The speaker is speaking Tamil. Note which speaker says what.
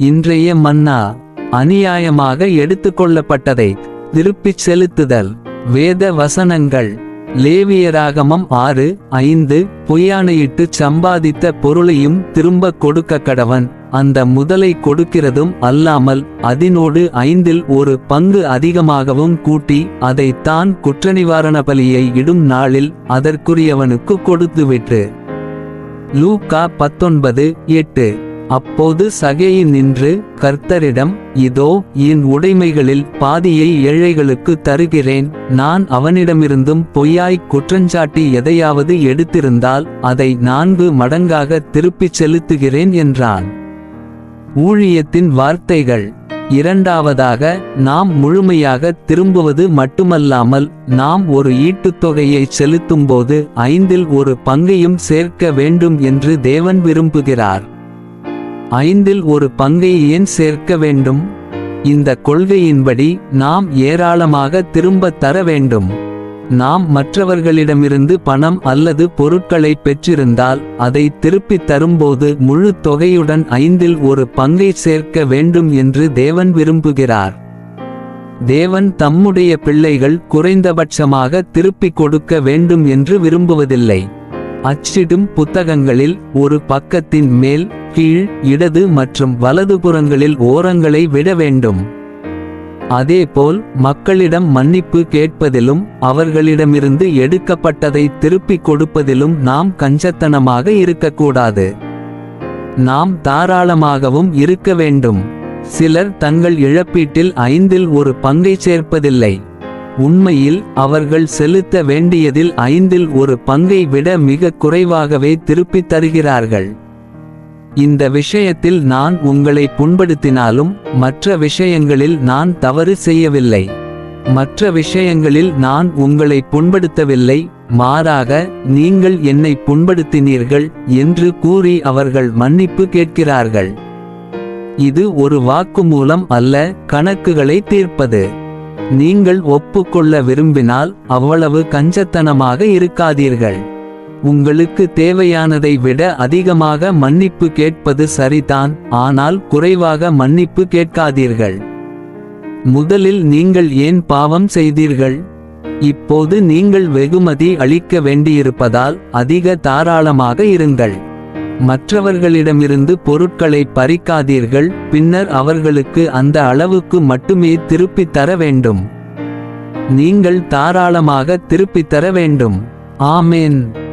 Speaker 1: இன்றைய மன்னா அநியாயமாக எடுத்துக்கொள்ளப்பட்டதை திருப்பிச் செலுத்துதல். வேத வசனங்கள். லேவியராகமம் ஆறு ஐந்து பொய்யானையிட்டு சம்பாதித்த பொருளையும் திரும்ப கொடுக்க கடவன் அந்த முதலை கொடுக்கிறதும் அல்லாமல் அதனோடு ஐந்தில் ஒரு பங்கு அதிகமாகவும் கூட்டி அதை தான் குற்றநிவாரண பலியை இடும் நாளில் அதற்குரியவனுக்கு கொடுத்துவிட்டு. லூக்கா பத்தொன்பது எட்டு. அப்போது சகேயி நின்று கர்த்தரிடம் இதோ என் உடைமைகளில் பாதியை ஏழைகளுக்கு தருகிறேன். நான் அவனிடமிருந்தும் பொய்யாய் குற்றஞ்சாட்டி எதையாவது எடுத்திருந்தால் அதை நான்கு மடங்காக திருப்பிச் செலுத்துகிறேன் என்றான். ஊழியத்தின் வார்த்தைகள். இரண்டாவதாக நாம் முழுமையாக திரும்புவது மட்டுமல்லாமல் நாம் ஒரு ஈட்டுத்தொகையை செலுத்தும்போது ஐந்தில் ஒரு பங்கையும் சேர்க்க வேண்டும் என்று தேவன் விரும்புகிறார். ஐந்தில் ஒரு பங்கை ஏன் சேர்க்க வேண்டும்? இந்த கொள்கையின்படி நாம் ஏராளமாக திரும்ப தர வேண்டும். நாம் மற்றவர்களிடமிருந்து பணம் அல்லது பொருட்களை பெற்றிருந்தால் அதை திருப்பித் தரும்போது முழு தொகையுடன் ஐந்தில் ஒரு பங்கை சேர்க்க வேண்டும் என்று தேவன் விரும்புகிறார். தேவன் தம்முடைய பிள்ளைகள் குறைந்தபட்சமாக திருப்பிக் கொடுக்க வேண்டும் என்று விரும்புவதில்லை. அச்சிடும் புத்தகங்களில் ஒரு பக்கத்தின் மேல் கீழ் இடது மற்றும் வலதுபுறங்களில் ஓரங்களை விட வேண்டும். அதேபோல் மக்களிடம் மன்னிப்பு கேட்பதிலும் அவர்களிடமிருந்து எடுக்கப்பட்டதை திருப்பிக் கொடுப்பதிலும் நாம் கஞ்சத்தனமாக இருக்கக்கூடாது. நாம் தாராளமாகவும் இருக்க வேண்டும். சிலர் தங்கள் இழப்பீட்டில் ஐந்தில் ஒரு பங்கை சேர்ப்பதில்லை. உண்மையில் அவர்கள் செலுத்த வேண்டியதில் ஐந்தில் ஒரு பங்கை விட மிக குறைவாகவே திருப்பித் தருகிறார்கள். இந்த விஷயத்தில் நான் உங்களை புண்படுத்தினாலும் மற்ற விஷயங்களில் நான் தவறு செய்யவில்லை. மற்ற விஷயங்களில் நான் உங்களை புண்படுத்தவில்லை மாறாக நீங்கள் என்னை புண்படுத்தினீர்கள் என்று கூறி அவர்கள் மன்னிப்பு கேட்கிறார்கள். இது ஒரு வாக்குமூலம் அல்ல கணக்குகளை தீர்ப்பது. நீங்கள் ஒப்புக்கொள்ள விரும்பினால் அவ்வளவு கஞ்சத்தனமாக இருக்காதீர்கள். உங்களுக்கு தேவையானதை விட அதிகமாக மன்னிப்பு கேட்பது சரிதான் ஆனால் குறைவாக மன்னிப்பு கேட்காதீர்கள். முதலில் நீங்கள் ஏன் பாவம் செய்தீர்கள்? இப்போது நீங்கள் வெகுமதி அளிக்க வேண்டியிருப்பதால் அதிக தாராளமாக இருங்கள். மற்றவர்களிடமிருந்து பொருட்களை பறிக்காதீர்கள் பின்னர் அவர்களுக்கு அந்த அளவுக்கு மட்டுமே திருப்பித் தர வேண்டும். நீங்கள் தாராளமாக திருப்பித் தர வேண்டும். ஆமேன்.